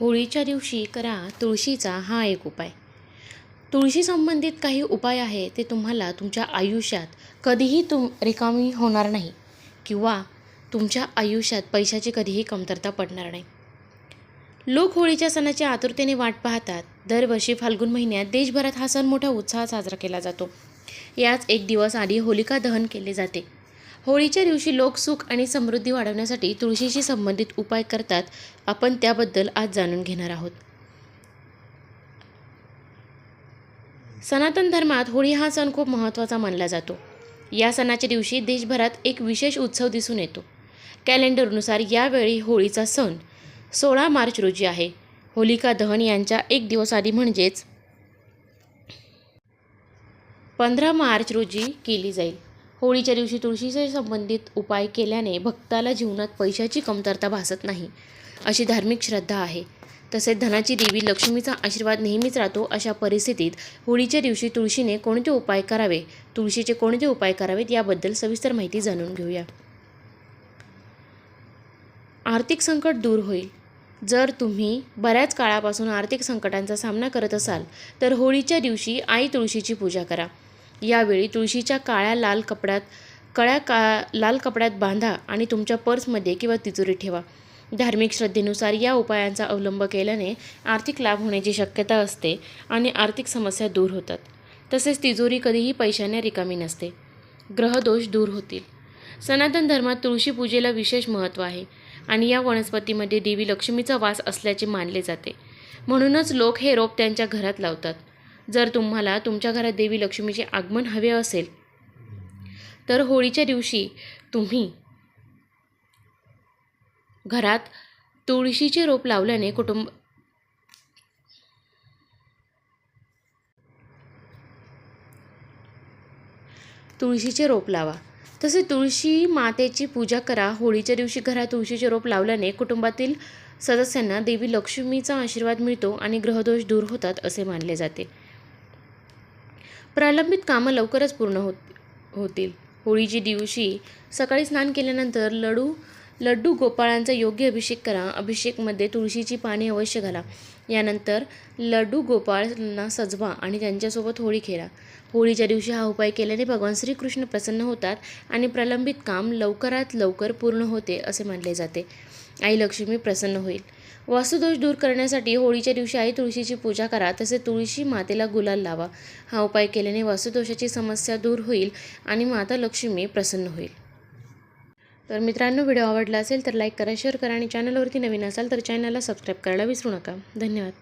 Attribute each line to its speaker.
Speaker 1: होळीच्या दिवशी करा तुळशीचा हा एक उपाय. तुळशी संबंधित काही उपाय आहे ते तुम्हाला तुमच्या आयुष्यात कधीही तुम रिकामी होणार नाही किंवा तुमच्या आयुष्यात पैशाची कधीही कमतरता पडणार नाही. लोक होळीच्या सणाची आतुरतेने वाट पाहतात. दरवर्षी फाल्गुन महिन्यात देशभरात हा सण मोठ्या उत्साहात साजरा केला जातो. याच एक दिवस आधी होलिका दहन केले जाते. होळीच्या दिवशी लोक सुख आणि समृद्धी वाढवण्यासाठी तुळशीशी संबंधित उपाय करतात आपण त्याबद्दल आज जाणून घेणार आहोत. सनातन धर्मात होळी हा सण खूप महत्त्वाचा मानला जातो. या सणाच्या दिवशी देशभरात एक विशेष उत्सव दिसून येतो. कॅलेंडरनुसार यावेळी होळीचा सण सोळा मार्च रोजी आहे. होलिका दहन यांच्या एक दिवस आधी म्हणजेच पंधरा मार्च रोजी केली जाईल. होळीच्या दिवशी तुळशीशी संबंधित उपाय केल्याने भक्ताला जीवनात पैशाची कमतरता भासत नाही अशी धार्मिक श्रद्धा आहे. तसेच धनाची देवी लक्ष्मीचा आशीर्वाद नेहमीच राहतो अशा परिस्थितीत होळीच्या दिवशी तुळशीने कोणते उपाय करावे? तुळशीचे कोणते उपाय करावेत याबद्दल सविस्तर माहिती जाणून घेऊया. आर्थिक संकट दूर होईल. जर तुम्ही बऱ्याच काळापासून आर्थिक संकटांचा सामना करत असाल तर होळीच्या दिवशी आई तुळशीची पूजा करा. यावेळी तुळशीच्या काळ्या लाल कपड्यात कळ्या का लाल कपड्यात बांधा आणि तुमच्या पर्समध्ये किंवा तिजोरी ठेवा. धार्मिक श्रद्धेनुसार या उपायांचा अवलंब केल्याने आर्थिक लाभ होण्याची शक्यता असते आणि आर्थिक समस्या दूर होतात. तसेच तिजोरी कधीही पैशाने रिकामी नसते. ग्रहदोष दूर होतील. सनातन धर्मात तुळशी पूजेला विशेष महत्त्व आहे आणि या वनस्पतीमध्ये देवी लक्ष्मीचा वास असल्याचे मानले जाते. म्हणूनच लोक हे रोप त्यांच्या घरात लावतात. जर तुम्हाला तुमच्या घरात देवी लक्ष्मीचे आगमन हवे असेल तर होळीच्या दिवशी तुम्ही घरात तुळशीचे रोप लावल्याने कुटुंब तुळशीचे रोप लावा. तसे तुळशी मातेची पूजा करा. होळीच्या दिवशी घरात तुळशीचे रोप लावल्याने कुटुंबातील सदस्यांना देवी लक्ष्मीचा आशीर्वाद मिळतो आणि ग्रहदोष दूर होतात असे मानले जाते. प्रलंबित कामं लवकरच पूर्ण होत होतील. होळीच्या दिवशी सकाळी स्नान केल्यानंतर लडू लड्डू गोपाळांचा योग्य अभिषेक करा. अभिषेकमध्ये तुळशीची पाने अवश्य घाला. यानंतर लड्डू गोपाळांना सजवा आणि त्यांच्यासोबत होळी खेळा. होळीच्या दिवशी हा उपाय केल्याने भगवान श्रीकृष्ण प्रसन्न होतात आणि प्रलंबित काम लवकरात लवकर पूर्ण होते असे मानले जाते. आई लक्ष्मी प्रसन्न होईल. वास्तुदोष दूर करण्यासाठी होळीच्या दिवशी आई तुळशीची पूजा करा तसे तुळशी मातेला गुलाल लावा. हा उपाय केल्याने वास्तुदोषाची समस्या दूर होईल आणि माता लक्ष्मी प्रसन्न होईल. तर मित्रांनो व्हिडिओ आवडला असेल तर लाईक करा शेअर करा आणि चॅनलवरती नवीन असाल तर चॅनलला सबस्क्राईब करायला विसरू नका. धन्यवाद.